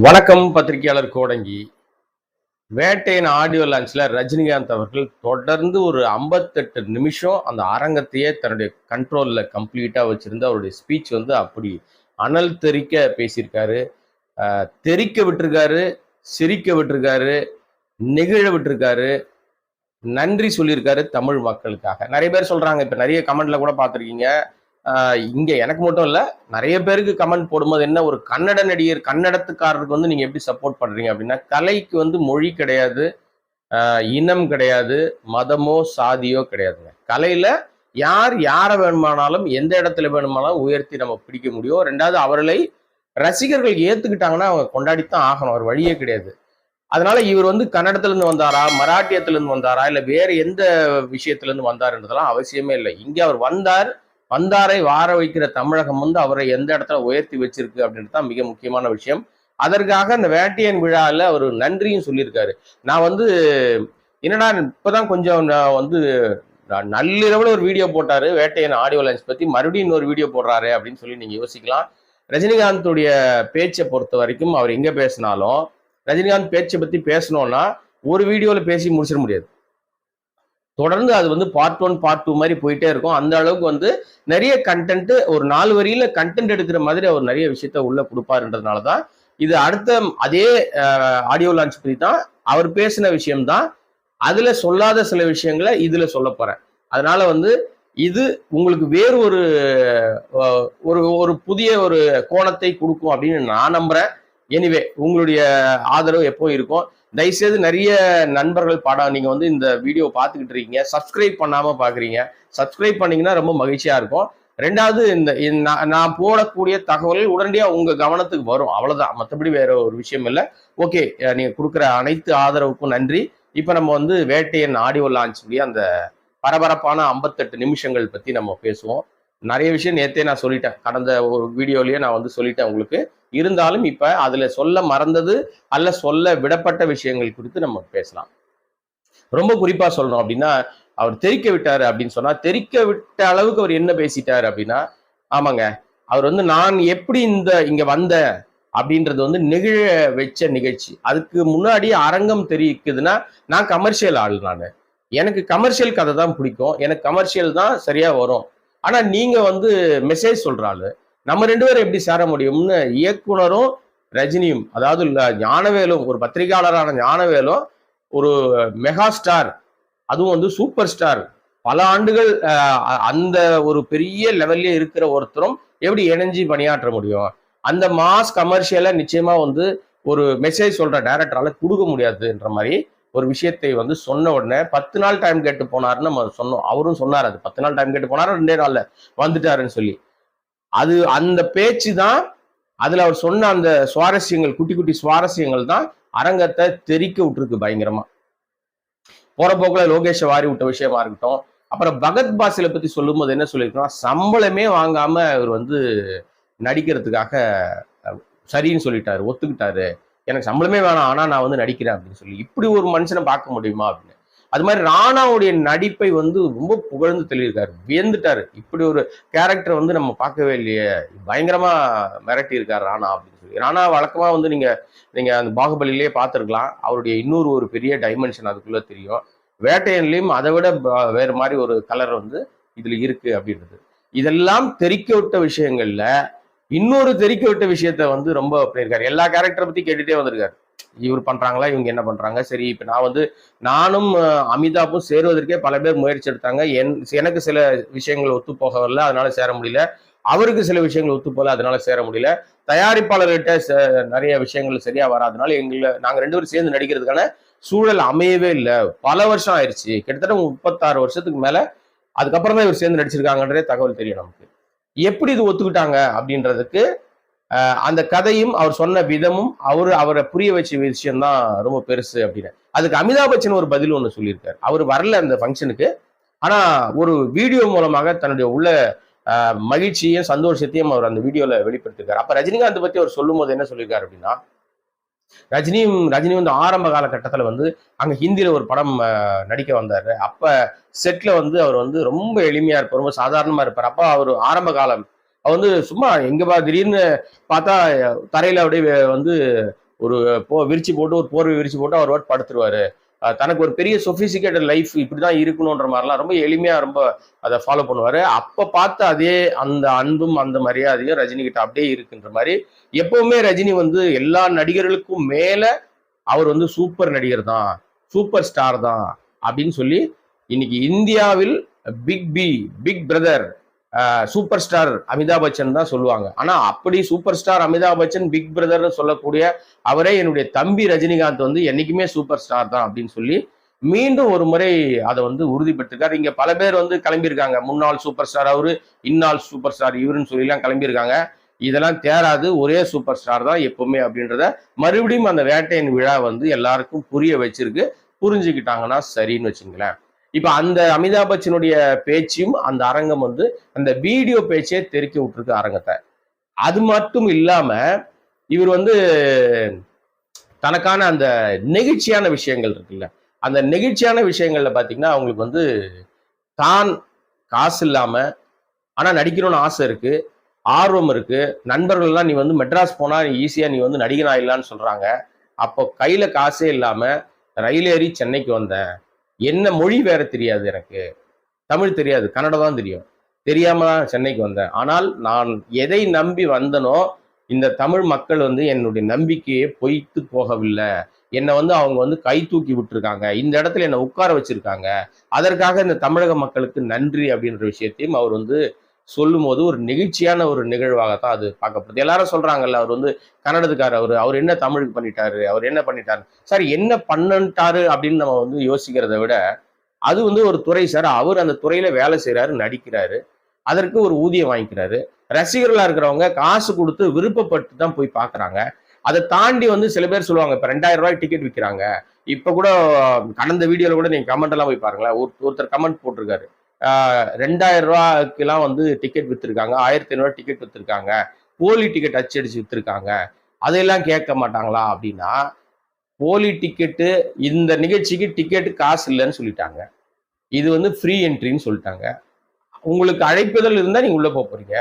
வணக்கம் பத்திரிகையாளர் கோடங்கி. வேட்டையின் ஆடியோ லான்ச்ல ரஜினிகாந்த் அவர்கள் தொடர்ந்து ஒரு ஐம்பத்தெட்டு நிமிஷம் அந்த அரங்கத்தையே தன்னுடைய கண்ட்ரோல்ல கம்ப்ளீட்டா வச்சிருந்து அவருடைய ஸ்பீச் வந்து அப்படி அனல் தெறிக்க பேசியிருக்காரு. தெரிக்க தெறிக்க சிரிக்க விட்டுருக்காரு நெகிழ விட்டுருக்காரு. நன்றி சொல்லியிருக்காரு தமிழ் மக்களுக்காக. நிறைய பேர் சொல்றாங்க இப்ப நிறைய கமெண்ட்ல கூட பார்த்துருக்கீங்க. இங்க எனக்கு மட்டும் இல்ல நிறைய பேருக்கு கமெண்ட் போடும்போது என்ன ஒரு கன்னட நடிகர் கன்னடத்துக்காரருக்கு வந்து நீங்க எப்படி சப்போர்ட் பண்றீங்க அப்படின்னா கலைக்கு வந்து மொழி கிடையாது இனம் கிடையாது மதமோ சாதியோ கிடையாதுங்க. கலையில யார் யாரை வேணுமானாலும் எந்த இடத்துல வேணுமானாலும் உயர்த்தி நம்ம பிடிக்க முடியும். ரெண்டாவது அவர்களை ரசிகர்கள் ஏத்துக்கிட்டாங்கன்னா அவங்க கொண்டாடித்தான் ஆகணும். அவர் வழியே கிடையாது. அதனால இவர் வந்து கன்னடத்திலிருந்து வந்தாரா மராட்டியத்திலிருந்து வந்தாரா இல்ல வேற எந்த விஷயத்திலிருந்து வந்தாருன்றதெல்லாம் அவசியமே இல்லை. இங்க அவர் வந்தார் வந்தாரை வார வைக்கிற தமிழகம் வந்து அவரை எந்த இடத்துல உயர்த்தி வச்சிருக்கு அப்படின்றது தான் மிக முக்கியமான விஷயம். அதற்காக அந்த வேட்டையன் விழாவில் அவர் நன்றியும் சொல்லியிருக்காரு. நான் வந்து என்னடா இப்போதான் கொஞ்சம் நான் வந்து நள்ளிரவில் ஒரு வீடியோ போட்டாரு வேட்டையன் ஆடியோ லைன்ஸ் பற்றி மறுபடியும் இன்னொரு வீடியோ போடுறாரு அப்படின்னு சொல்லி நீங்கள் யோசிக்கலாம். ரஜினிகாந்துடைய பேச்சை பொறுத்த வரைக்கும் அவர் எங்கே பேசினாலும் ரஜினிகாந்த் பேச்சை பற்றி பேசணும்னா ஒரு வீடியோவில் பேசி முடிச்சிட முடியாது. தொடர்ந்து அது வந்து பார்ட் ஒன் பார்ட் டூ மாதிரி போயிட்டே இருக்கும். அந்த அளவுக்கு வந்து நிறைய கண்டென்ட் ஒரு நாலு வரியில கண்டென்ட் எடுக்கிற மாதிரி அவர் நிறைய விஷயத்த உள்ள கொடுப்பாருன்றதுனால தான் இது அடுத்த அதே ஆடியோ லான்ச் பத்தி தான் அவர் பேசின விஷயம்தான். அதுல சொல்லாத சில விஷயங்களை இதுல சொல்ல போறேன். அதனால வந்து இது உங்களுக்கு வேறு ஒரு ஒரு ஒரு புதிய ஒரு கோணத்தை கொடுக்கும் அப்படின்னு நான் நம்புறேன். எனிவே உங்களுடைய ஆதரவு எப்போ இருக்கும்? தயவுசெய்து நிறைய நண்பர்கள் பாடம் நீங்கள் வந்து இந்த வீடியோ பார்த்துக்கிட்டு இருக்கீங்க. சப்ஸ்கிரைப் பண்ணாமல் பார்க்குறீங்க. சப்ஸ்கிரைப் பண்ணீங்கன்னா ரொம்ப மகிழ்ச்சியாக இருக்கும். ரெண்டாவது இந்த நான் நான் போடக்கூடிய தகவல்கள் உடனடியாக உங்கள் கவனத்துக்கு வரும். அவ்வளோதான் மற்றபடி வேற ஒரு விஷயம் இல்லை. ஓகே நீங்கள் கொடுக்குற அனைத்து ஆதரவுக்கும் நன்றி. இப்போ நம்ம வந்து வேட்டையன் ஆடியோ லான்ச் அந்த பரபரப்பான ஐம்பத்தெட்டு நிமிஷங்கள் பற்றி நம்ம பேசுவோம். நிறைய விஷயம் நேத்தே நான் சொல்லிட்டேன். கடந்த ஒரு வீடியோலயே நான் வந்து சொல்லிட்டேன் உங்களுக்கு. இருந்தாலும் இப்ப அதுல சொல்ல மறந்தது அல்ல சொல்ல விடப்பட்ட விஷயங்கள் குறித்து நம்ம பேசலாம். ரொம்ப குறிப்பா சொல்லணும் அப்படின்னா அவர் தெரிக்க விட்டாரு அப்படின்னு சொன்னா தெரிக்க விட்ட அளவுக்கு அவர் என்ன பேசிட்டாரு அப்படின்னா ஆமாங்க அவர் வந்து நான் எப்படி இந்த இங்க வந்தேன் அப்படின்றது வந்து நெகிழ வச்ச நிகழ்ச்சி. அதுக்கு முன்னாடி அரங்கம் தெரிவிக்குதுன்னா நான் கமர்ஷியல் ஆள் நான். எனக்கு கமர்ஷியல் கதை தான் பிடிக்கும். எனக்கு கமர்ஷியல் தான் சரியா வரும். ஆனா நீங்க வந்து மெசேஜ் சொல்கிறாள் நம்ம ரெண்டு பேரும் எப்படி சேர முடியும்னு இயக்குனரும் ரஜினியும் அதாவது ஞானவேலும் ஒரு பத்திரிகையாளரான ஞானவேலும் ஒரு மெகா ஸ்டார் அதுவும் வந்து சூப்பர் ஸ்டார் பல ஆண்டுகள் அந்த ஒரு பெரிய லெவல்ல இருக்கிற ஒருத்தரும் எப்படி இணைஞ்சு பணியாற்ற முடியும்? அந்த மாஸ் கமர்ஷியலை நிச்சயமா வந்து ஒரு மெசேஜ் சொல்ற டைரக்டரால கொடுக்க முடியாதுன்ற மாதிரி ஒரு விஷயத்தை வந்து சொன்ன உடனே பத்து நாள் டைம் கேட்டு போனாருன்னு நம்ம சொன்னோம். அவரும் சொன்னார் அது பத்து நாள் டைம் கேட்டு போனாரு? ரெண்டே நாள்ல வந்துட்டாருன்னு சொல்லி. அது அந்த பேச்சு தான் அதுல அவர் சொன்ன அந்த சுவாரஸ்யங்கள் குட்டி குட்டி சுவாரஸ்யங்கள் தான் அரங்கத்தை தெறிக்க விட்டுருக்கு பயங்கரமா. போற போக்குல லோகேஷை வாரி விட்ட விஷயமா இருக்கட்டும். அப்புறம் பகத் பாசில பத்தி சொல்லும்போது என்ன சொல்லியிருக்கோம் சம்பளமே வாங்காம இவர் வந்து நடிக்கிறதுக்காக சரின்னு சொல்லிட்டாரு ஒத்துக்கிட்டாரு. எனக்கு சம்பளமே வேணாம் ஆனால் நான் வந்து நடிக்கிறேன் அப்படின்னு சொல்லி. இப்படி ஒரு மனுஷனை பார்க்க முடியுமா அப்படின்னு. அது மாதிரி ராணாவுடைய நடிப்பை வந்து ரொம்ப புகழ்ந்து தெளியிருக்காரு வியந்துட்டாரு. இப்படி ஒரு கேரக்டர் வந்து நம்ம பார்க்கவே இல்லையே. பயங்கரமா மிரட்டி இருக்காரு ராணா அப்படின்னு சொல்லி. ராணா வழக்கமா வந்து நீங்க நீங்க அந்த பாகுபலிலேயே பார்த்துருக்கலாம். அவருடைய இன்னொரு ஒரு பெரிய டைமென்ஷன் அதுக்குள்ள தெரியும். வேட்டையன்லேயும் அதை விட வேறு மாதிரி ஒரு கலர் வந்து இதுல இருக்கு அப்படின்றது. இதெல்லாம் தெரிக்க விட்ட விஷயங்கள்ல இன்னொரு தெரிக்க விட்ட விஷயத்த வந்து ரொம்ப பண்ணியிருக்காரு. எல்லா கேரக்டரை பத்தி கேட்டுட்டே வந்திருக்காரு. இவர் பண்றாங்களா? இவங்க என்ன பண்றாங்க? சரி இப்ப நான் வந்து நானும் அமிதாப்பும் சேருவதற்கே பல பேர் முயற்சி எடுத்தாங்க. என் எனக்கு சில விஷயங்கள் ஒத்து போகவில்லை அதனால சேர முடியல. அவருக்கு சில விஷயங்கள் ஒத்து போகல அதனால சேர முடியல. தயாரிப்பாளர்கிட்ட நிறைய விஷயங்கள் சரியா வராதனால எங்களை நாங்க ரெண்டு பேரும் சேர்ந்து நடிக்கிறதுக்கான சூழல் அமையவே இல்லை. பல வருஷம் ஆயிடுச்சு கிட்டத்தட்ட முப்பத்தாறு வருஷத்துக்கு மேல அதுக்கப்புறம் தான் இவர் சேர்ந்து நடிச்சிருக்காங்கன்றதே தகவல் தெரியும் நமக்கு. எப்படி இது ஒத்துக்கிட்டாங்க அப்படின்றதுக்கு அந்த கதையும் அவர் சொன்ன விதமும் அவரு அவரை புரிய வச்ச விஷயம் தான் ரொம்ப பெருசு அப்படின்னு. அதுக்கு அமிதாப் பச்சன் ஒரு பதில் ஒன்று சொல்லியிருக்காரு. அவர் வரல அந்த ஃபங்க்ஷனுக்கு. ஆனா ஒரு வீடியோ மூலமாக தன்னுடைய உள்ள மகிழ்ச்சியும் சந்தோஷத்தையும் அவர் அந்த வீடியோல வெளிப்படுத்திருக்காரு. அப்ப ரஜினிகாந்த் பத்தி அவர் சொல்லும்போது என்ன சொல்லியிருக்காரு அப்படின்னா ரஜினியும் ரஜினி வந்து ஆரம்ப காலகட்டத்தில் வந்து அங்க ஹிந்தியில ஒரு படம் அஹ், நடிக்க வந்தாரு. அப்ப செட்ல வந்து அவர் வந்து ரொம்ப எளிமையா இருப்பார் ரொம்ப சாதாரணமா இருப்பார். அப்போ அவர் ஆரம்ப காலம் அவர் வந்து சும்மா எங்க பா திடீர்னு பார்த்தா தரையில் அப்படியே வந்து ஒரு போ விரிச்சு போட்டு ஒரு போர்வை விரிச்சு போட்டு அவர் படுத்துருவார். தனக்கு ஒரு பெரிய சொபிசிகேட்டட் லைஃப் இப்படிதான் இருக்கணுன்ற மாதிரிலாம் ரொம்ப எளிமையா ரொம்ப அதை ஃபாலோ பண்ணுவாரு. அப்ப பார்த்து அதே அந்த அன்பும் அந்த மரியாதையும் ரஜினி கிட்ட அப்படியே இருக்குன்ற மாதிரி எப்பவுமே ரஜினி வந்து எல்லா நடிகர்களுக்கும் மேல அவர் வந்து சூப்பர் நடிகர் தான் சூப்பர் ஸ்டார் தான் அப்படின்னு சொல்லி இன்னைக்கு இந்தியாவில் big B big brother super star Amitabh Bachchan தான் சொல்லுவாங்க. ஆனா அப்படி super star Amitabh Bachchan big பிரதர்னு சொல்லக்கூடிய அவரே என்னுடைய தம்பி ரஜினிகாந்த் வந்து என்னைக்குமே சூப்பர் ஸ்டார் தான் அப்படின்னு சொல்லி மீண்டும் ஒரு முறை அதை வந்து உறுதிப்பட்டிருக்காரு இங்க பல பேர் வந்து கிளம்பியிருக்காங்க. முன்னாள் சூப்பர் ஸ்டார் அவரு இந்நாள் சூப்பர் ஸ்டார் இவருன்னு சொல்லிலாம் கிளம்பியிருக்காங்க. இதெல்லாம் தேராது ஒரே சூப்பர் ஸ்டார் தான் எப்பவுமே அப்படின்றத மறுபடியும் அந்த வேட்டையின் விழா வந்து எல்லாருக்கும் புரிய வச்சிருக்கு. புரிஞ்சுக்கிட்டாங்கன்னா சரின்னு வச்சுங்களேன். இப்ப அந்த அமிதாப் பச்சனுடைய பேச்சையும் அந்த அரங்கம் வந்து அந்த வீடியோ பேச்சே தெருக்கி விட்டுருக்கு அரங்கத்தை. அது மட்டும் இல்லாம இவர் வந்து தனக்கான அந்த நெகிழ்ச்சியான விஷயங்கள் இருக்குல்ல அந்த நெகிழ்ச்சியான விஷயங்கள்ல பாத்தீங்கன்னா அவங்களுக்கு வந்து தான் காசு இல்லாம ஆனா நடிக்கணும்னு ஆசை இருக்கு ஆர்வம் இருக்கு நண்பர்கள்லாம் நீ வந்து மெட்ராஸ் போனா நீ ஈஸியா நீ வந்து நடிகன் ஆயிடலான்னு சொல்றாங்க. அப்போ கையில காசே இல்லாம ரயில் ஏறி சென்னைக்கு வந்தேன் என்ன மொழி வேற தெரியாது எனக்கு. தமிழ் தெரியாது. கன்னடம் தான் தெரியும். தெரியாம தான் சென்னைக்கு வந்தேன். ஆனால் நான் எதை நம்பி வந்தனோ இந்த தமிழ் மக்கள் வந்து என்னுடைய நம்பிக்கையை பொய்த்து போகவில்லை. என்னை வந்து அவங்க வந்து கை தூக்கி விட்டுருக்காங்க. இந்த இடத்துல என்னை உட்கார வச்சிருக்காங்க. அதற்காக இந்த தமிழக மக்களுக்கு நன்றி அப்படின்ற விஷயத்தையும் அவர் வந்து சொல்லும் போது ஒரு நெகிழ்ச்சியான ஒரு நிகழ்வாகத்தான் அது பார்க்கப்படுது. எல்லாரும் சொல்றாங்கல்ல அவர் வந்து கன்னடத்துக்காரர் அவர் அவர் என்ன தமிழுக்கு பண்ணிட்டாரு அவர் என்ன பண்ணிட்டாரு? சார் என்ன பண்ணிட்டாரு அப்படின்னு நம்ம வந்து யோசிக்கிறத விட அது வந்து ஒரு துறை சார். அவர் அந்த துறையில வேலை செய்யறாரு நடிக்கிறாரு. அதற்கு ஒரு ஊதியம் வாங்கிக்கிறாரு. ரசிகர்களா இருக்கிறவங்க காசு கொடுத்து விருப்பப்பட்டு தான் போய் பாக்குறாங்க அதை தாண்டி வந்து சில பேர் சொல்லுவாங்க இப்ப ரெண்டாயிரம் ரூபாய் டிக்கெட் விற்கிறாங்க இப்ப கூட கடந்த வீடியோல கூட நீங்க கமெண்ட் எல்லாம் போய் பாருங்களேன். ஒரு ஒருத்தர் கமெண்ட் போட்டிருக்காரு. ரெண்டாயிரம் ரூபாய்க்குலாம் வந்து டிக்கெட் விற்றுருக்காங்க ஆயிரத்தி ஐநூறு டிக்கெட் விற்றுருக்காங்க போலி டிக்கெட் அச்சடிச்சு விற்றுருக்காங்க அதையெல்லாம் கேட்க மாட்டாங்களா அப்படின்னா போலி டிக்கெட்டு இந்த நிகழ்ச்சிக்கு டிக்கெட்டு காசு இல்லைன்னு சொல்லிட்டாங்க. இது வந்து ஃப்ரீ என்ட்ரின்னு சொல்லிட்டாங்க. உங்களுக்கு அழைப்புதல் இருந்தால் நீங்கள் உள்ளே போக போகிறீங்க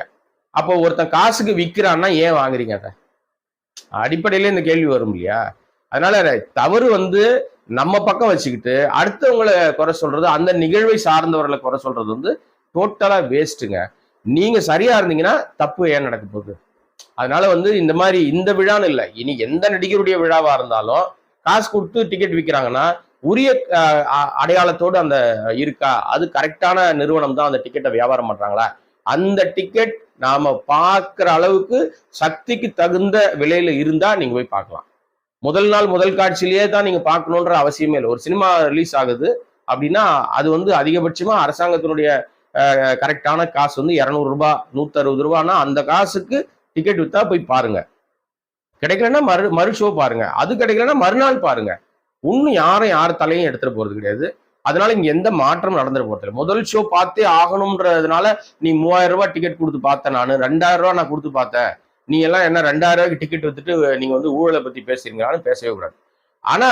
அப்போ ஒருத்தன் காசுக்கு விற்கிறான்னா ஏன் வாங்குறீங்க அதை? அடிப்படையில இந்த கேள்வி வரும் இல்லையா? அதனால தவறு வந்து நம்ம பக்கம் வச்சுக்கிட்டு அடுத்தவங்களை குறை சொல்றது அந்த நிகழ்வை சார்ந்தவர்களை குறை சொல்றது வந்து டோட்டலா வேஸ்ட்டுங்க நீங்க சரியா இருந்தீங்கன்னா தப்பு ஏன் நடக்க போகுது? அதனால வந்து இந்த மாதிரி இந்த விழான்னு இல்லை. இனி எந்த நடிகருடைய விழாவா இருந்தாலும் காசு கொடுத்து டிக்கெட் விற்கிறாங்கன்னா உரிய அடையாளத்தோடு அந்த இருக்கா? அது கரெக்டான நிறுவனம் தான் அந்த டிக்கெட்டை வியாபாரம் பண்றாங்களா? அந்த டிக்கெட் நாம பார்க்குற அளவுக்கு சக்திக்கு தகுந்த விலையில இருந்தா நீங்க போய் பார்க்கலாம். முதல் நாள் முதல் காட்சியிலேயே தான் நீங்க பார்க்கணுன்ற அவசியமே இல்லை. ஒரு சினிமா ரிலீஸ் ஆகுது அப்படின்னா அது வந்து அதிகபட்சமா அரசாங்கத்தினுடைய கரெக்டான காசு வந்து இரநூறு நூற்றறுபது நூத்தி அறுபது ரூபான்னா அந்த காசுக்கு டிக்கெட் வித்தா போய் பாருங்க. கிடைக்கலன்னா மறு மறு ஷோ பாருங்க. அது கிடைக்கலன்னா மறுநாள் பாருங்க. இன்னும் யாரும் யார் தலையும் எடுத்துட்டு போறது கிடையாது. அதனால இங்க எந்த மாற்றம் நடந்துட்டு போறது முதல் ஷோ பார்த்தே ஆகணும்ன்றதுனால நீ மூவாயிரம் ரூபாய் டிக்கெட் கொடுத்து பார்த்தேன் நான். ரெண்டாயிரம் ரூபாய் நான் கொடுத்து பார்த்தேன். நீ எல்லாம் என்ன ரெண்டாயிரம் ரூபாய்க்கு டிக்கெட் வித்துட்டு நீங்க வந்து ஊழலை பத்தி பேசுறீங்களான்னு பேசவே கூடாது. ஆனா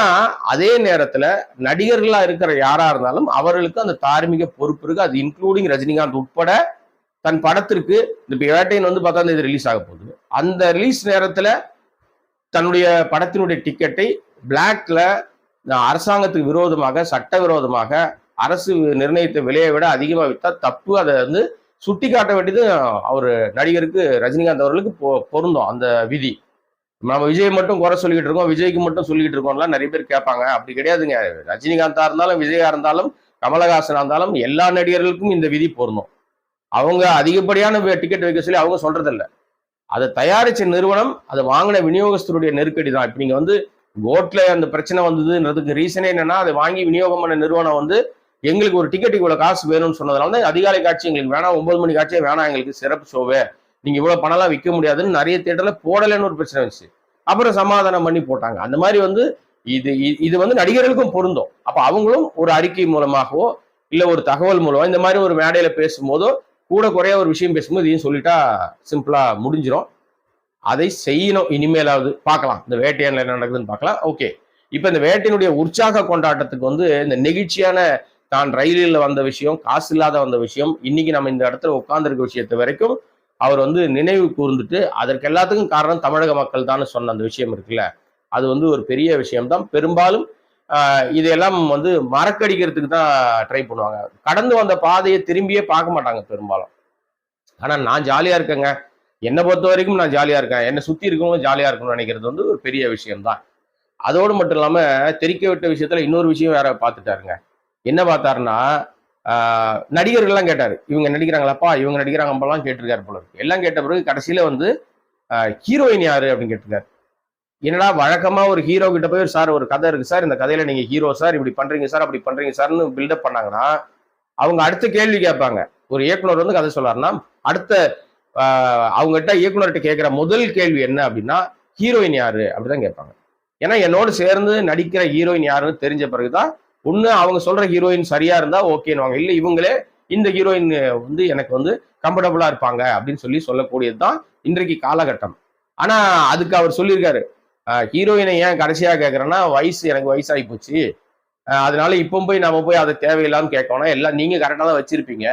அதே நேரத்துல நடிகர்களா இருக்கிற யாரா இருந்தாலும் அவர்களுக்கு அந்த தார்மீக பொறுப்பு இருக்கு. அது இன்க்ளூடிங் ரஜினிகாந்த் உட்பட தன் படத்திற்கு இந்த வேட்டையன் வந்து பார்த்தா இது ரிலீஸ் ஆக போகுது. அந்த ரிலீஸ் நேரத்துல தன்னுடைய படத்தினுடைய டிக்கெட்டை பிளாக்ல அரசாங்கத்துக்கு விரோதமாக சட்ட விரோதமாக அரசு நிர்ணயித்த விலையை விட அதிகமாக வித்தா தப்பு. அதை வந்து சுட்டி காட்ட வேண்டியது அவர் நடிகருக்கு ரஜினிகாந்த் அவர்களுக்கு பொ- பொருந்தும் அந்த விதி. நம்ம விஜய் மட்டும் குறை சொல்லிக்கிட்டு இருக்கோம் விஜய்க்கு மட்டும் சொல்லிக்கிட்டு இருக்கோம்லாம் நிறைய பேர் கேட்பாங்க. அப்படி கிடையாதுங்க. ரஜினிகாந்தா இருந்தாலும் விஜயா இருந்தாலும் கமலஹாசனா இருந்தாலும் எல்லா நடிகர்களுக்கும் இந்த விதி பொருந்தும். அவங்க அதிகப்படியான டிக்கெட் வைக்க சொல்லி அவங்க சொல்றதில்ல. அதை தயாரிச்ச நிறுவனம் அதை வாங்கின விநியோகஸ்தருடைய நெருக்கடி தான். இப்போ நீங்க வந்து கோட்ல அந்த பிரச்சனை வந்ததுன்றதுக்கு ரீசனே என்னன்னா அதை வாங்கி விநியோகம் பண்ண நிறுவனம் வந்து எங்களுக்கு ஒரு டிக்கெட் இவ்வளவு காசு வேணும்னு சொன்னதுனால தான் அதிகாலை காட்சி எங்களுக்கு வேணாம் ஒன்பது மணி காட்சியே வேணாம் எங்களுக்கு சிறப்பு ஷோவே நீங்க இவ்வளவு பணம்லாம் விற்க முடியாதுன்னு நிறைய தேட்டர்ல போடலைன்னு ஒரு பிரச்சனை வந்துச்சு. அப்புறம் சமாதானம் பண்ணி போட்டாங்க. அந்த மாதிரி வந்து இது இது வந்து நடிகர்களுக்கும் பொருந்தும். அப்ப அவங்களும் ஒரு அறிக்கை மூலமாகவோ இல்ல ஒரு தகவல் மூலமாக இந்த மாதிரி ஒரு மேடையில பேசும்போதோ கூட குறைய ஒரு விஷயம் பேசும்போது இதையும் சொல்லிட்டா சிம்பிளா முடிஞ்சிடும் அதை செய்யணும். இனிமேலாவது பார்க்கலாம். இந்த வேட்டையான என்ன நடக்குதுன்னு பார்க்கலாம். ஓகே இப்ப இந்த வேட்டையினுடைய உற்சாக கொண்டாட்டத்துக்கு வந்து இந்த நெகிழ்ச்சியான தான் ரயிலில் வந்த விஷயம் காசு இல்லாத வந்த விஷயம். இன்னைக்கு நம்ம இந்த இடத்துல உட்கார்ந்துருக்க விஷயத்தை வரைக்கும் அவர் வந்து நினைவு கூர்ந்துட்டு அதற்கு எல்லாத்துக்கும் காரணம் தமிழக மக்கள் தான் சொன்ன அந்த விஷயம் இருக்குல்ல. அது வந்து ஒரு பெரிய விஷயம்தான். பெரும்பாலும் இதையெல்லாம் வந்து மறக்கடிக்கிறதுக்கு தான் ட்ரை பண்ணுவாங்க. கடந்து வந்த பாதையை திரும்பியே பார்க்க மாட்டாங்க பெரும்பாலும். ஆனால் நான் ஜாலியாக இருக்கேங்க. என்னை பொறுத்த வரைக்கும் நான் ஜாலியாக இருக்கேன். என்னை சுற்றி இருக்கவங்களும் ஜாலியாக இருக்கணும்னு நினைக்கிறது வந்து ஒரு பெரிய விஷயம்தான். அதோடு மட்டும் இல்லாமல் தெரிக்க விட்ட விஷயத்தில் இன்னொரு விஷயம் வேற பார்த்துட்டாருங்க. என்ன பார்த்தாருன்னா ஆஹ் நடிகர்கள்லாம் கேட்டார். இவங்க நடிக்கிறாங்களாப்பா இவங்க நடிக்கிறாங்கப்பெல்லாம் கேட்டிருக்காரு போல இருக்கு. எல்லாம் கேட்ட பிறகு கடைசியில வந்து ஹீரோயின் யாரு அப்படின்னு கேட்டிருக்காரு. என்னடா வழக்கமா ஒரு ஹீரோ கிட்ட போய் சார் ஒரு கதை இருக்கு சார் இந்த கதையில நீங்க ஹீரோ சார் இப்படி பண்றீங்க சார் அப்படி பண்றீங்க சார்னு பில்டப் பண்ணாங்கன்னா அவங்க அடுத்த கேள்வி கேட்பாங்க. ஒரு இயக்குனர் வந்து கதை சொல்லாருன்னா அடுத்த அவங்ககிட்ட இயக்குனர்கிட்ட கேட்குற முதல் கேள்வி என்ன அப்படின்னா ஹீரோயின் யாரு? அப்படிதான் கேட்பாங்க. ஏன்னா என்னோடு சேர்ந்து நடிக்கிற ஹீரோயின் யாருன்னு தெரிஞ்ச பிறகுதான் ஒன்று அவங்க சொல்கிற ஹீரோயின் சரியாக இருந்தால் ஓகேன்னு இல்லை இவங்களே இந்த ஹீரோயின் வந்து எனக்கு வந்து கம்ஃபர்டபுளாக இருப்பாங்க அப்படின்னு சொல்லி சொல்லக்கூடியது தான் இன்றைக்கு காலகட்டம். ஆனால் அதுக்கு அவர் சொல்லியிருக்காரு. ஹீரோயினை ஏன் கடைசியாக கேட்கறேன்னா வயசு எனக்கு வயசாகி போச்சு. அதனால இப்போ போய் நம்ம போய் அதை தேவையில்லாமல் கேட்கணும். எல்லாம் நீங்கள் கரெக்டாக தான் வச்சுருப்பீங்க.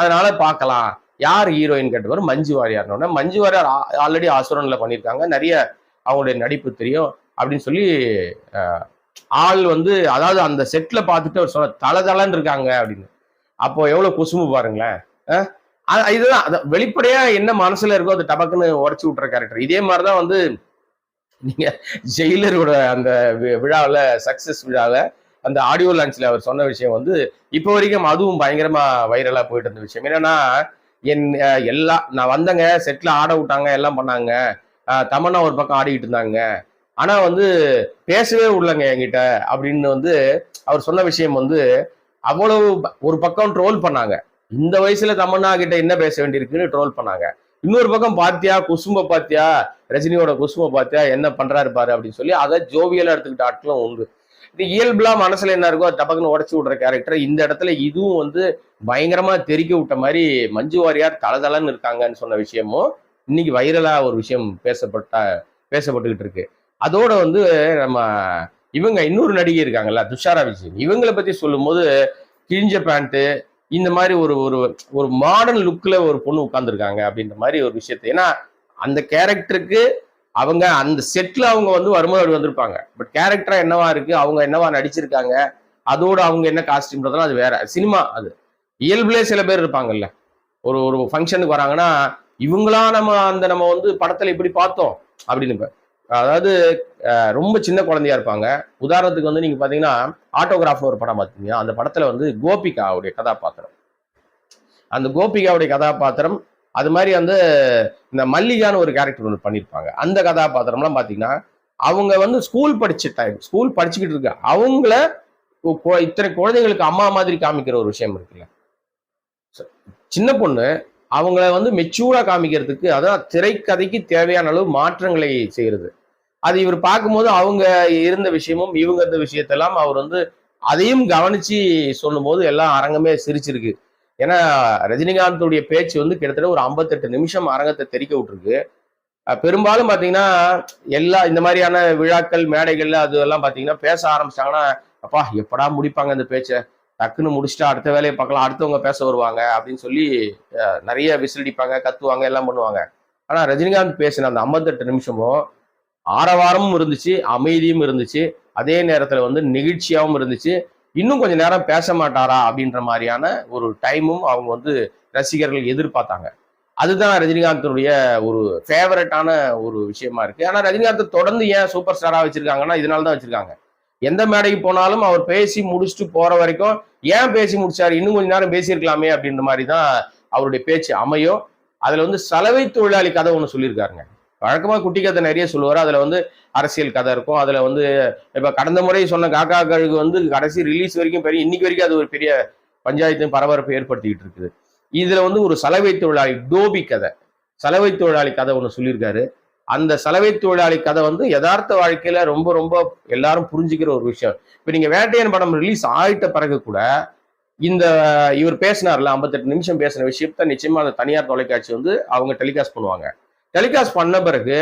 அதனால பார்க்கலாம். யார் ஹீரோயின் கேட்டவர் மஞ்சு வாரியார்னோட மஞ்சு வாரியார் ஆல்ரெடி ஆசுரனில் பண்ணியிருக்காங்க. நிறைய அவங்களுடைய நடிப்பு தெரியும் அப்படின்னு சொல்லி ஆள் வந்து அதாவது அந்த செட்ல பார்த்துட்டு அவர் சொன்ன தலைன்னு இருக்காங்க அப்படின்னு. அப்போ எவ்வளவு குசும்பு பாருங்களேன். இதுதான். அதான் வெளிப்படையா என்ன மனசுல இருக்கோ அது டபக்குன்னு உடச்சி விட்டுற கேரக்டர் இதே மாதிரிதான் வந்து நீங்க ஜெயிலரோட அந்த விழாவில் சக்ஸஸ் சக்சஸ் விழாவில் அந்த ஆடியோ லான்ச்சில் அவர் சொன்ன விஷயம் வந்து இப்போ வரைக்கும் அதுவும் பயங்கரமா வைரலா போயிட்டு இருந்த விஷயம். என்னன்னா என் எல்லா நான் வந்தேங்க செட்டில் ஆட விட்டாங்க எல்லாம் பண்ணாங்க. தமன்னா ஒரு பக்கம் ஆடிக்கிட்டு இருந்தாங்க. ஆனா வந்து பேசவே விடலங்க என்கிட்ட அப்படின்னு வந்து அவர் சொன்ன விஷயம் வந்து அவ்வளவு ப- ஒரு பக்கம் ட்ரோல் பண்ணாங்க. இந்த வயசுல தமன்னா கிட்ட என்ன பேச வேண்டியிருக்குன்னு ட்ரோல் பண்ணாங்க. இன்னொரு பக்கம் பாத்தியா குசும்ப பாத்தியா ரஜினியோட குசும்ப பாத்தியா என்ன பண்றாரு பாரு அப்படின்னு சொல்லி அதை ஜோவியலா எடுத்துக்கிட்ட ஆட்களும் உண்டு. இது இயல்புலா மனசுல என்ன இருக்கோ அது டபக்குன்னு உடச்சு விடுற கேரக்டர் இந்த இடத்துல இதுவும் வந்து பயங்கரமா தெரிக்க விட்ட மாதிரி மஞ்சு வாரியார் தளதளன்னு இருக்காங்கன்னு சொன்ன விஷயமும் இன்னைக்கு வைரலா ஒரு விஷயம் பேசப்பட்ட பேசப்பட்டுக்கிட்டு இருக்கு. அதோட வந்து நம்ம இவங்க இன்னொரு நடிகை இருக்காங்கல்ல துஷாரா விஜயன். இவங்களை பத்தி சொல்லும்போது கிழிஞ்ச பேண்ட்டு இந்த மாதிரி ஒரு ஒரு ஒரு மாடர்ன் லுக்கில் ஒரு பொண்ணு உட்காந்துருக்காங்க அப்படின்ற மாதிரி ஒரு விஷயத்தை. ஏன்னா அந்த கேரக்டருக்கு அவங்க அந்த செட்டில் அவங்க வந்து வரும்போது அப்படி வந்திருப்பாங்க. பட் கேரக்டரா என்னவா இருக்கு அவங்க என்னவா நடிச்சிருக்காங்க அதோட அவங்க என்ன காஸ்டியூம்ன்றதெல்லாம் அது வேற. சினிமா அது. இயல்புலே சில பேர் இருப்பாங்கல்ல. ஒரு ஒரு ஃபங்க்ஷனுக்கு வராங்கன்னா இவங்களா நம்ம அந்த நம்ம வந்து படத்துல இப்படி பார்த்தோம் அப்படின்னு அதாவது ரொம்ப சின்ன குழந்தையா இருப்பாங்க. உதாரணத்துக்கு வந்து நீங்க பாத்தீங்கன்னா ஆட்டோகிராஃப் ஒரு படம் பார்த்தீங்கன்னா அந்த படத்துல வந்து கோபிகாவுடைய கதாபாத்திரம். அந்த கோபிகாவுடைய கதாபாத்திரம் அது மாதிரி வந்து இந்த மல்லிகான்னு ஒரு கேரக்டர் ஒன்று பண்ணியிருப்பாங்க அந்த கதாபாத்திரம்லாம் பார்த்தீங்கன்னா அவங்க வந்து ஸ்கூல் படிச்ச டைம் ஸ்கூல் படிச்சுக்கிட்டு இருக்க அவங்கள இத்தனை குழந்தைங்களுக்கு அம்மா மாதிரி காமிக்கிற ஒரு விஷயம் இருக்குல்ல. சின்ன பொண்ணு அவங்கள வந்து மெச்சூரா காமிக்கிறதுக்கு அதான் திரைக்கதைக்கு தேவையான அளவு மாற்றங்களை செய்யறது. அது இவர் பார்க்கும்போது அவங்க இருந்த விஷயமும் இவங்க இருந்த விஷயத்தெல்லாம் அவர் வந்து அதையும் கவனிச்சு சொல்லும்போது எல்லாம் அரங்கமே சிரிச்சிருக்கு. ஏன்னா ரஜினிகாந்துடைய பேச்சு வந்து கிட்டத்தட்ட ஒரு 58 நிமிஷம் அரங்கத்தை தெரிக்க விட்டுருக்கு. பெரும்பாலும் பார்த்தீங்கன்னா எல்லா இந்த மாதிரியான விழாக்கள் மேடைகள்ல அது எல்லாம் பார்த்தீங்கன்னா பேச ஆரம்பிச்சாங்கன்னா அப்பா எப்படா முடிப்பாங்க இந்த பேச்சை? டக்குன்னு முடிச்சுட்டு அடுத்த வேலையை பார்க்கலாம் அடுத்தவங்க பேச வருவாங்க அப்படின்னு சொல்லி நிறைய விசிலடிப்பாங்க கத்துவாங்க எல்லாம் பண்ணுவாங்க. ஆனால் ரஜினிகாந்த் பேசின அந்த 58 நிமிஷமும் ஆரவாரமும் இருந்துச்சு அமைதியும் இருந்துச்சு. அதே நேரத்தில் வந்து நெகிழ்ச்சியாகவும் இருந்துச்சு. இன்னும் கொஞ்சம் நேரம் பேச மாட்டாரா அப்படின்ற மாதிரியான ஒரு டைமும் அவங்க வந்து ரசிகர்கள் எதிர்பார்த்தாங்க. அதுதான் ரஜினிகாந்தனுடைய ஒரு ஃபேவரட்டான ஒரு விஷயமா இருக்கு. ஆனால் ரஜினிகாந்த் தொடர்ந்து ஏன் சூப்பர் ஸ்டாராக வச்சிருக்காங்கன்னா இதனால தான் வச்சிருக்காங்க. எந்த மேடைக்கு போனாலும் அவர் பேசி முடிச்சுட்டு போற வரைக்கும் ஏன் பேசி முடிச்சாரு? இன்னும் கொஞ்ச நேரம் பேசியிருக்கலாமே அப்படின்ற மாதிரி தான் அவருடைய பேச்சு அமையும். அதுல வந்து சலவை தொழிலாளி கதை ஒன்று சொல்லியிருக்காருங்க. வழக்கமாக குட்டி கதை நிறைய சொல்லுவார். அதில் வந்து அரசியல் கதை இருக்கும். அதில் வந்து இப்போ கடந்த முறை சொன்ன காக்கா கழுகு வந்து கடைசி ரிலீஸ் வரைக்கும் பெரிய இன்னைக்கு வரைக்கும் அது ஒரு பெரிய பஞ்சாயத்து பரபரப்பு ஏற்படுத்திக்கிட்டு இருக்குது. இதில் வந்து ஒரு சலவை தொழிலாளி டோபி கதை. சலவை தொழிலாளி கதை ஒன்று சொல்லியிருக்காரு. அந்த சலவை தொழிலாளி கதை வந்து யதார்த்த வாழ்க்கையில் ரொம்ப ரொம்ப எல்லாரும் புரிஞ்சுக்கிற ஒரு விஷயம். இப்போ நீங்கள் வேட்டையன் படம் ரிலீஸ் ஆயிட்ட பிறகு கூட இந்த இவர் பேசினார்ல 58 நிமிஷம் பேசின விஷயத்த நிச்சயமா அந்த தனியார் தொலைக்காட்சி வந்து அவங்க டெலிகாஸ்ட் பண்ணுவாங்க. டெலிகாஸ்ட் பண்ண பிறகு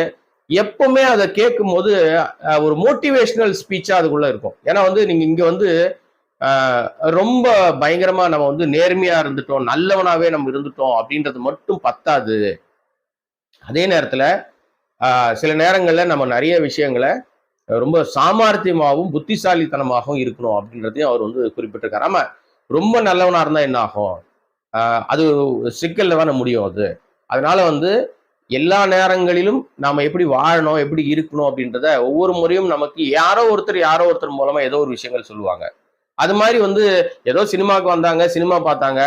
எப்பவுமே அதை கேட்கும் போது ஒரு மோட்டிவேஷனல் ஸ்பீச்சா அதுக்குள்ள இருக்கும். ஏன்னா வந்து நீங்க இங்க வந்து ரொம்ப பயங்கரமா நம்ம வந்து நேர்மையா இருந்துட்டோம் நல்லவனாவே நம்ம இருந்துட்டோம் அப்படின்றது மட்டும் பத்தாது. அதே நேரத்துல சில நேரங்கள்ல நம்ம நிறைய விஷயங்களை ரொம்ப சாமர்த்தியமாகவும் புத்திசாலித்தனமாகவும் இருக்கணும் அப்படின்றதையும் அவர் வந்து குறிப்பிட்டிருக்காரு. ஆமா ரொம்ப நல்லவனா இருந்தா என்ன ஆகும்? அது சிக்கல்ல தானே முடியும் அது. அதனால வந்து எல்லா நேரங்களிலும் நாம எப்படி வாழணும் எப்படி இருக்கணும் அப்படின்றத ஒவ்வொரு முறையும் நமக்கு யாரோ ஒருத்தர் யாரோ ஒருத்தர் மூலமா ஏதோ ஒரு விஷயங்கள் சொல்லுவாங்க. அது மாதிரி வந்து ஏதோ சினிமாவுக்கு வந்தாங்க சினிமா பார்த்தாங்க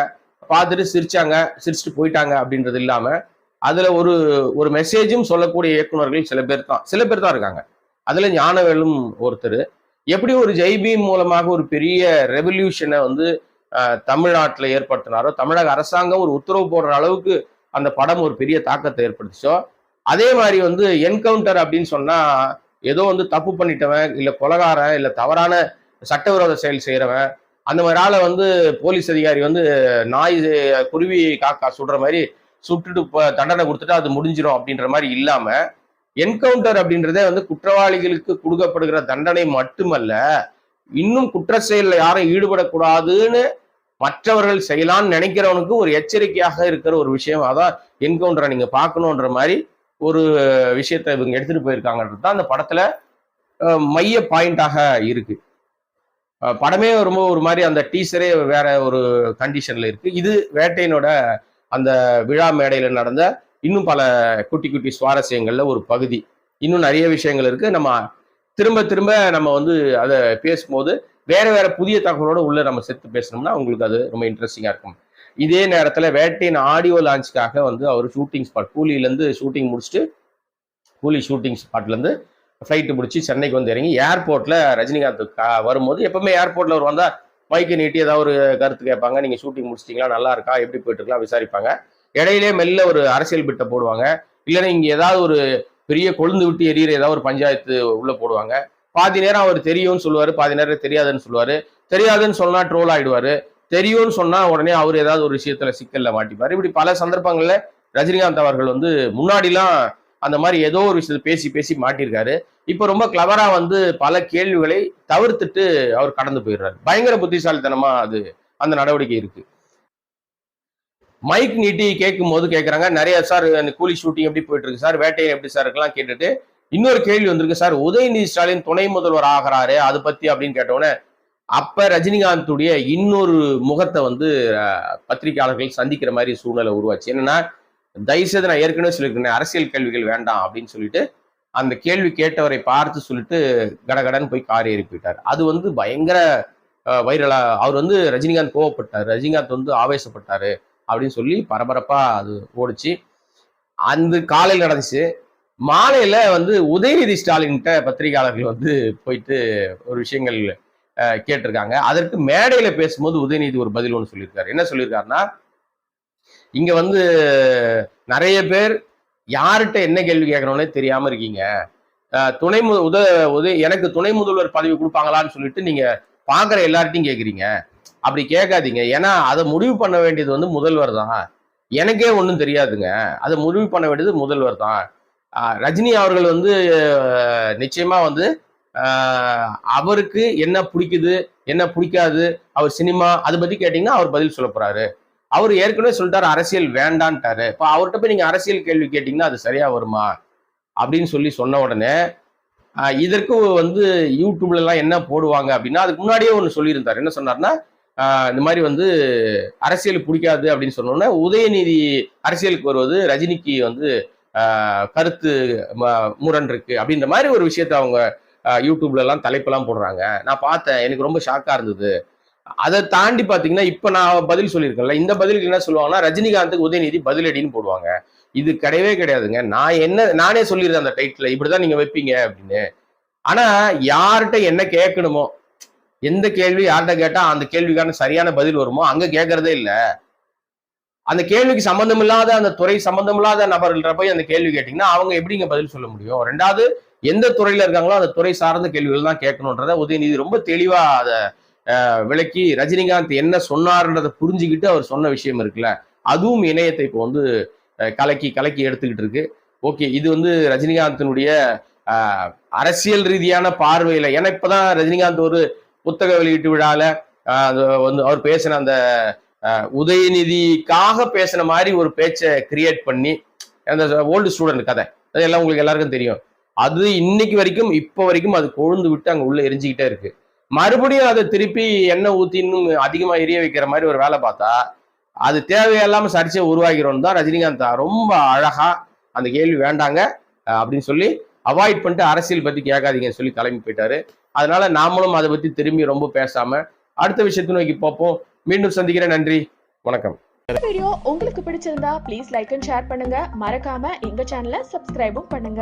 பார்த்துட்டு சிரிச்சாங்க சிரிச்சுட்டு போயிட்டாங்க அப்படின்றது இல்லாம அதுல ஒரு ஒரு மெசேஜும் சொல்லக்கூடிய இயக்குனர்கள் சில பேர் தான் சில பேர் தான் இருக்காங்க. அதுல ஞானவேலும் ஒருத்தர். எப்படி ஒரு ஜெய்பி மூலமாக ஒரு பெரிய ரெவல்யூஷனை வந்து தமிழ்நாட்டில் ஏற்படுத்தினாரோ தமிழக அரசாங்கம் ஒரு உத்தரவு போடுற அளவுக்கு அந்த படம் ஒரு பெரிய தாக்கத்தை ஏற்படுத்திச்சோ? அதே மாதிரி வந்து என்கவுண்டர் அப்படின்னு சொன்னா ஏதோ வந்து தப்பு பண்ணிட்டவன் இல்ல கொலகாரன் இல்ல தவறான சட்டவிரோத செயல் செய்யறவன் அந்த மாதிரி ஆளை வந்து போலீஸ் அதிகாரி வந்து நாய் குருவி காக்கா சுடுற மாதிரி சுட்டுட்டு தண்டனை கொடுத்துட்டு அது முடிஞ்சிடும் அப்படின்ற மாதிரி இல்லாம என்கவுண்டர் அப்படின்றதே வந்து குற்றவாளிகளுக்கு கொடுக்கப்படுகிற தண்டனை மட்டுமல்ல இன்னும் குற்ற செயல்ல யாரும் ஈடுபடக்கூடாதுன்னு மற்றவர்கள் செய்யலாம்னு நினைக்கிறவனுக்கு ஒரு எச்சரிக்கையாக இருக்கிற ஒரு விஷயம் அதான் என்கவுண்டரை நீங்க பார்க்கணுன்ற மாதிரி ஒரு விஷயத்த இவங்க எடுத்துட்டு போயிருக்காங்கன்றது தான் அந்த படத்துல மைய பாயிண்டாக இருக்கு. படமே ரொம்ப ஒரு மாதிரி அந்த டீசரே வேற ஒரு கண்டிஷன்ல இருக்கு. இது வேட்டையனோட அந்த விழா மேடையில நடந்த இன்னும் பல குட்டி குட்டி சுவாரஸ்யங்கள்ல ஒரு பகுதி. இன்னும் நிறைய விஷயங்கள் இருக்கு. நம்ம திரும்ப திரும்ப நம்ம வந்து அதை பேசும்போது வேற வேற புதிய தகவலோட உள்ள நம்ம சேர்த்து பேசணும்னா உங்களுக்கு அது ரொம்ப இன்ட்ரெஸ்டிங்கா இருக்கும். இதே நேரத்துல வேட்டையின் ஆடியோ லான்ச்சுக்காக வந்து அவர் ஷூட்டிங் ஸ்பாட் கூலியில இருந்து ஷூட்டிங் முடிச்சுட்டு கூலி ஷூட்டிங் ஸ்பாட்ல இருந்து ஃப்ளைட்டு பிடிச்சி சென்னைக்கு வந்து இறங்கி ஏர்போர்ட்ல ரஜினிகாந்த் கா- வரும்போது எப்பவுமே ஏர்போர்ட்ல அவர் வந்தா மைக்கு நீட்டி ஏதாவது ஒரு கருத்து கேட்பாங்க. நீங்க ஷூட்டிங் முடிச்சிட்டீங்களா நல்லா இருக்கா எப்படி போயிட்டு இருக்கலாம் விசாரிப்பாங்க. இடையிலே மெல்ல ஒரு அரசியல் பிட்டை போடுவாங்க. இல்லைன்னா இங்க ஏதாவது ஒரு பெரிய கொழுந்து விட்டு எரியிற ஏதாவது ஒரு பஞ்சாயத்து உள்ள போடுவாங்க. பாதி நேரம் அவர் தெரியும்னு சொல்லுவாரு பாதி நேரம் தெரியாதுன்னு சொல்லுவாரு. தெரியாதுன்னு சொன்னா ட்ரோல் ஆயிடுவாரு. தெரியும்னு சொன்னா உடனே அவர் ஏதாவது ஒரு விஷயத்துல சிக்கல்ல மாட்டிப்பாரு. இப்படி பல சந்தர்ப்பங்கள்ல ரஜினிகாந்த் அவர்கள் வந்து முன்னாடிலாம் அந்த மாதிரி ஏதோ ஒரு விஷயத்தை பேசி பேசி மாட்டியிருக்காரு. இப்ப ரொம்ப கிளவரா வந்து பல கேள்விகளை தவிர்த்துட்டு அவர் கடந்து போயிடுறாரு. பயங்கர புத்திசாலித்தனமா அது அந்த நடவடிக்கை இருக்கு. மைக் நீட்டி கேட்கும் போது கேட்கறாங்க நிறைய சார் அந்த கூலி ஷூட்டிங் எப்படி போயிட்டு இருக்கு? சார் வேட்டையை எப்படி சார் இருக்கலாம்? கேட்டுட்டு இன்னொரு கேள்வி வந்திருக்கு சார். உதயநிதி ஸ்டாலின் துணை முதல்வர் ஆகிறாரு அது பத்தி அப்படின்னு கேட்டோன்னே அப்ப ரஜினிகாந்துடைய இன்னொரு முகத்தை வந்து பத்திரிகையாளர்கள் சந்திக்கிற மாதிரி சூழ்நிலை உருவாச்சு. என்னன்னா தயவுசெய்து நான் ஏற்கனவே சொல்லியிருக்கேன் அரசியல் கேள்விகள் வேண்டாம் அப்படின்னு சொல்லிட்டு அந்த கேள்வி கேட்டவரை பார்த்து சொல்லிட்டு கடகடன்னு போய் கார் ஏறி போயிட்டார். அது வந்து பயங்கர வைரலா அவர் வந்து ரஜினிகாந்த் கோவப்பட்டார். ரஜினிகாந்த் வந்து ஆவேசப்பட்டாரு அப்படின்னு சொல்லி பரபரப்பா அது ஓடிச்சு. அந்த காலையில் நடந்துச்சு. மாலையில வந்து உதயநிதி ஸ்டாலின்கிட்ட பத்திரிகையாளர்கள் வந்து போயிட்டு ஒரு விஷயங்கள் கேட்டிருக்காங்க. அதற்கு மேடையில பேசும்போது உதயநிதி ஒரு பதில் ஒன்று சொல்லியிருக்காரு. என்ன சொல்லியிருக்காருன்னா இங்க வந்து நிறைய பேர் யார்கிட்ட என்ன கேள்வி கேட்கணும்னே தெரியாம இருக்கீங்க. துணை மு உத உதய எனக்கு துணை முதல்வர் பதவி கொடுப்பாங்களான்னு சொல்லிட்டு நீங்க பாக்குற எல்லார்ட்டையும் கேக்குறீங்க. அப்படி கேட்காதீங்க. ஏன்னா அதை முடிவு பண்ண வேண்டியது வந்து முதல்வர் தான். எனக்கே ஒன்றும் தெரியாதுங்க. அதை முடிவு பண்ண வேண்டியது முதல்வர் தான். ரஜினி அவர்கள் வந்து நிச்சயமா வந்து அவருக்கு என்ன பிடிக்குது என்ன பிடிக்காது அவர் சினிமா அதை பத்தி கேட்டீங்கன்னா அவர் பதில் சொல்ல போறாரு. அவர் ஏற்கனவே சொல்லிட்டாரு அரசியல் வேண்டான்ட்டாரு. இப்போ அவர்கிட்ட போய் நீங்க அரசியல் கேள்வி கேட்டீங்கன்னா அது சரியா வருமா? அப்படின்னு சொல்லி சொன்ன உடனே இதற்கு வந்து யூடியூப்ல எல்லாம் என்ன போடுவாங்க அப்படின்னா அதுக்கு முன்னாடியே ஒன்று சொல்லியிருந்தார். என்ன சொன்னார்னா இந்த மாதிரி வந்து அரசியல் பிடிக்காது அப்படின்னு சொன்னோன்னே உதயநிதி அரசியலுக்கு வருவது ரஜினிக்கு வந்து கருத்து ம- முரண் இருக்கு. அப்படின்ற மாதிரி ஒரு விஷயத்த அவங்க யூடியூப்ல எல்லாம் தலைப்பெல்லாம் போடுறாங்க. நான் பார்த்தேன். எனக்கு ரொம்ப ஷாக்கா இருந்தது. அதை தாண்டி பாத்தீங்கன்னா இப்ப நான் பதில் சொல்லியிருக்கேன்ல. இந்த பதிலுக்கு என்ன சொல்லுவாங்கன்னா ரஜினிகாந்துக்கு உதயநிதி பதிலடின்னு போடுவாங்க. இது கிடையவே கிடையாதுங்க. நான் என்ன நானே சொல்லியிருந்தேன் அந்த டைட்டில் இப்படிதான் நீங்க வைப்பீங்க அப்படின்னு. ஆனா யார்கிட்ட என்ன கேட்கணுமோ எந்த கேள்வி யார்கிட்ட கேட்டா அந்த கேள்விக்கான சரியான பதில் வருமோ அங்க கேட்கறதே இல்லை. அந்த கேள்விக்கு சம்பந்தம் இல்லாத அந்த துறை சம்பந்தம் இல்லாத நபர்கள போய் அந்த கேள்வி கேட்டீங்கன்னா அவங்க எப்படிங்க பதில் சொல்ல முடியும்? ரெண்டாவது எந்த துறையில இருக்காங்களோ அந்த துறை சார்ந்த கேள்விகள் தான் கேட்கணுன்றத உதயநிதி ரொம்ப தெளிவா அதை விளக்கி ரஜினிகாந்த் என்ன சொன்னார்ன்றதை புரிஞ்சுக்கிட்டு அவர் சொன்ன விஷயம் இருக்குல்ல அதுவும் இணையத்தை இப்போ வந்து கலக்கி கலக்கி எடுத்துக்கிட்டு இருக்கு. ஓகே இது வந்து ரஜினிகாந்தினுடைய அரசியல் ரீதியான பார்வையில ஏன்னா இப்பதான் ரஜினிகாந்த் ஒரு புத்தக வெளியீட்டு விழால அது வந்து அவர் பேசின அந்த உதயநிதிக்காக பேசின மாதிரி ஒரு பேச்சை கிரியேட் பண்ணி அந்த ஓல்டு ஸ்டூடெண்ட் கதை. அதெல்லாம் உங்களுக்கு எல்லாருக்கும் தெரியும். அது இன்னைக்கு வரைக்கும் இப்போ வரைக்கும் அது கொழுந்து விட்டு அங்க உள்ள எரிஞ்சுக்கிட்டே இருக்கு. மறுபடியும் அதை திருப்பி எண்ணெய் ஊத்தி இன்னும் அதிகமா எரிய வைக்கிற மாதிரி ஒரு வேலை பார்த்தா அது தேவையில்லாமல் சரிச்சை உருவாகிறோம் தான் ரஜினிகாந்த் ரொம்ப அழகா அந்த கேள்வி வேண்டாங்க அப்படின்னு சொல்லி அவாய்ட் பண்ணிட்டு அரசியல் பத்தி கேட்காதீங்கன்னு சொல்லி கிளம்பி போயிட்டாரு. அதனால நாமளும் அதை பத்தி திரும்பி ரொம்ப பேசாம அடுத்த விஷயத்தை நோக்கி பார்ப்போம். மீண்டும் சந்திக்கிறேன். நன்றி. வணக்கம். வீடியோ உங்களுக்கு பிடிச்சிருந்தா ப்ளீஸ் லைக் அண்ட் ஷேர் பண்ணுங்க. மறக்காம எங்க சேனலை சப்ஸ்கிரைபும் பண்ணுங்க.